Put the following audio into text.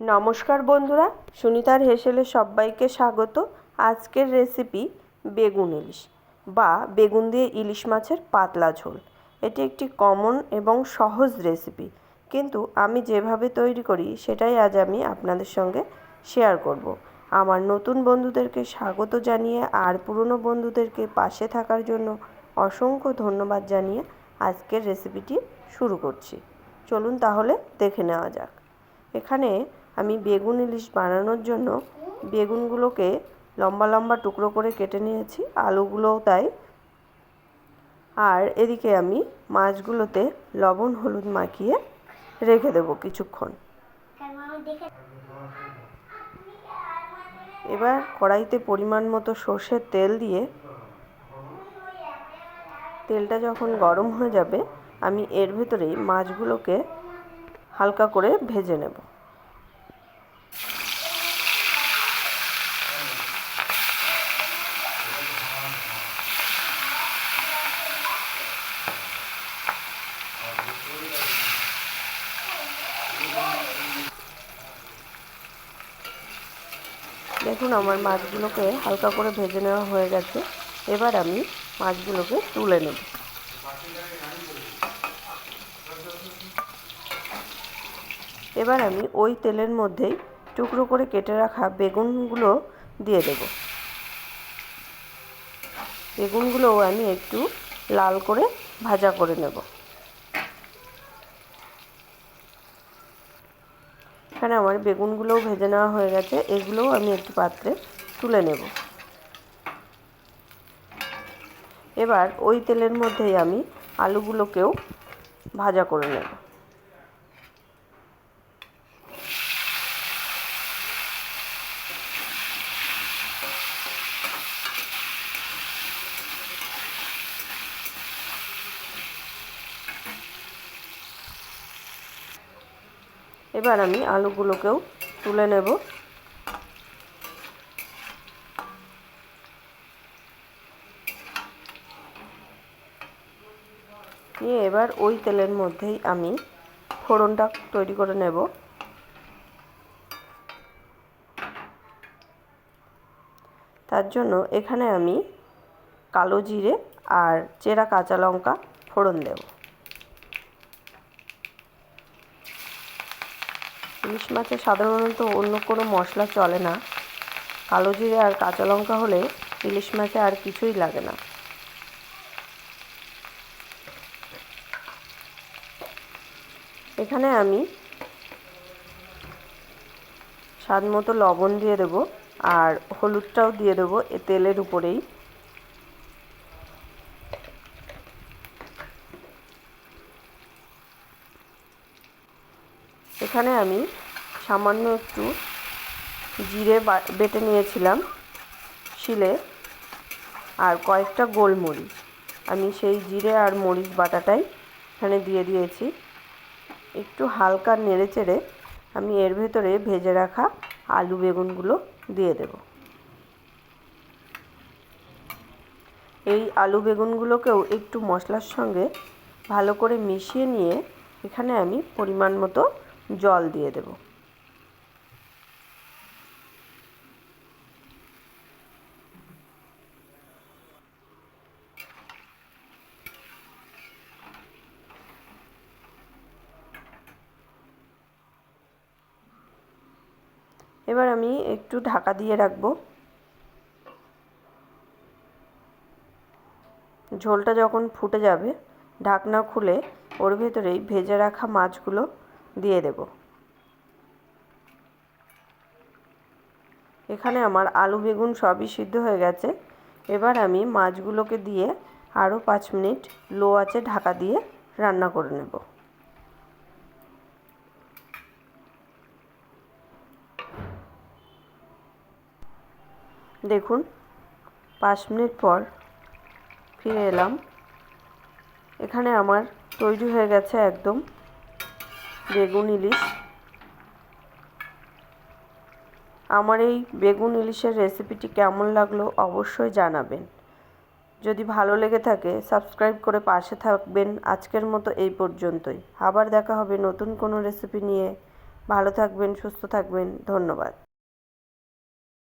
নমস্কার বন্ধুরা, সুনিতার হেসেলে সবাইকে স্বাগত। আজকের রেসিপি বেগুন ইলিশ বা বেগুন দিয়ে ইলিশ মাছের পাতলা ঝোল। এটি একটি কমন এবং সহজ রেসিপি কিন্তু আমি যেভাবে তৈরি করি, সেটাই আজ আমি আপনাদের সঙ্গে শেয়ার করব। আমার নতুন বন্ধুদেরকে স্বাগত জানিয়ে, আর পুরনো বন্ধুদেরকে পাশে থাকার জন্য অসংখ্য ধন্যবাদ জানিয়ে আজকের রেসিপিটি শুরু করছি। চলুন তাহলে দেখে নেওয়া যাক। এখানে আমি বেগুন ইলিশ বানানোর জন্য বেগুনগুলোকে লম্বা লম্বা টুকরো করে কেটে নিয়েছি, আলুগুলোও তাই। আর এদিকে আমি মাছগুলোতে লবণ, হলুদ মাখিয়ে রেখে দেবো কিছুক্ষণ। এবার কড়াইতে পরিমাণ মতো সর্ষের তেল দিয়ে তেলটা যখন গরম হয়ে যাবে, আমি এর ভেতরেই মাছগুলোকে হালকা করে ভেজে নেব। দেখুন, আমার মাছগুলোকে হালকা করে ভেজে নেওয়া হয়ে গেছে। এবার আমি মাছগুলোকে তুলে নেব। এবার আমি ওই তেলের মধ্যেই টুকরো করে কেটে রাখা বেগুনগুলো দিয়ে দেব। বেগুনগুলোও আমি একটু লাল করে ভাজা করে নেব। এখানে আমার বেগুনগুলোও ভেজে নেওয়া হয়ে গেছে। এগুলোও আমি একটি পাত্রে তুলে নেব। এবার ওই তেলের মধ্যেই আমি আলুগুলোকেও ভাজা করে নেব। এবার আমি আলুগুলোকেও তুলে নেব। নিয়ে এবার ওই তেলের মধ্যেই আমি ফোড়নটা তৈরি করে নেব। তার জন্য এখানে আমি কালো জিরে আর চেরা কাঁচা লঙ্কা ফোড়ন দেবো। ইলিশ মাছে সাধারণত অন্য কোনো মশলা চলে না। কালো জিরে আর কাঁচা লঙ্কা হলে ইলিশ মাছে আর কিছুই লাগে না। এখানে আমি স্বাদ মতো লবণ দিয়ে দেবো আর হলুদটাও দিয়ে দেবো এ তেলের উপরেই। এখানে আমি সামান্য একটু জিরে বেটে নিয়েছিলাম, শিলে আর কয়েকটা গোলমরিচ। আমি সেই জিরে আর মরিচ বাটাটাই এখানে দিয়ে দিয়েছি। একটু হালকা নেড়ে চেড়ে আমি এর ভেতরে ভেজে রাখা আলু বেগুনগুলো দিয়ে দেব। এই আলু বেগুনগুলোকেও একটু মশলার সঙ্গে ভালো করে মিশিয়ে নিয়ে এখানে আমি পরিমাণ মতো জল দিয়ে দেব। এবার আমি একটু ঢাকা দিয়ে রাখব। ঝোলটা যখন ফুটে যাবে, ঢাকনা খুলে ওর ভেতরেই ভেজে রাখা মাছগুলো দিয়ে দেব। এখানে আমার আলু বেগুন সবই সিদ্ধ হয়ে গেছে। এবার আমি মাছগুলোকে দিয়ে আরও পাঁচ মিনিট লো আছে ঢাকা দিয়ে রান্না করে নেব। দেখুন, পাঁচ মিনিট পর ফিরে এলাম। এখানে আমার তৈরি হয়ে গেছে একদম বেগুন ইলিশ। আমার এই বেগুন ইলিশের রেসিপিটি কেমন লাগল অবশ্যই জানাবেন। যদি ভালো লেগে থাকে, সাবস্ক্রাইব করে পাশে থাকবেন। আজকের মতো এই পর্যন্তই। আবার দেখা হবে নতুন কোনো রেসিপি নিয়ে। ভালো থাকবেন, সুস্থ থাকবেন। ধন্যবাদ।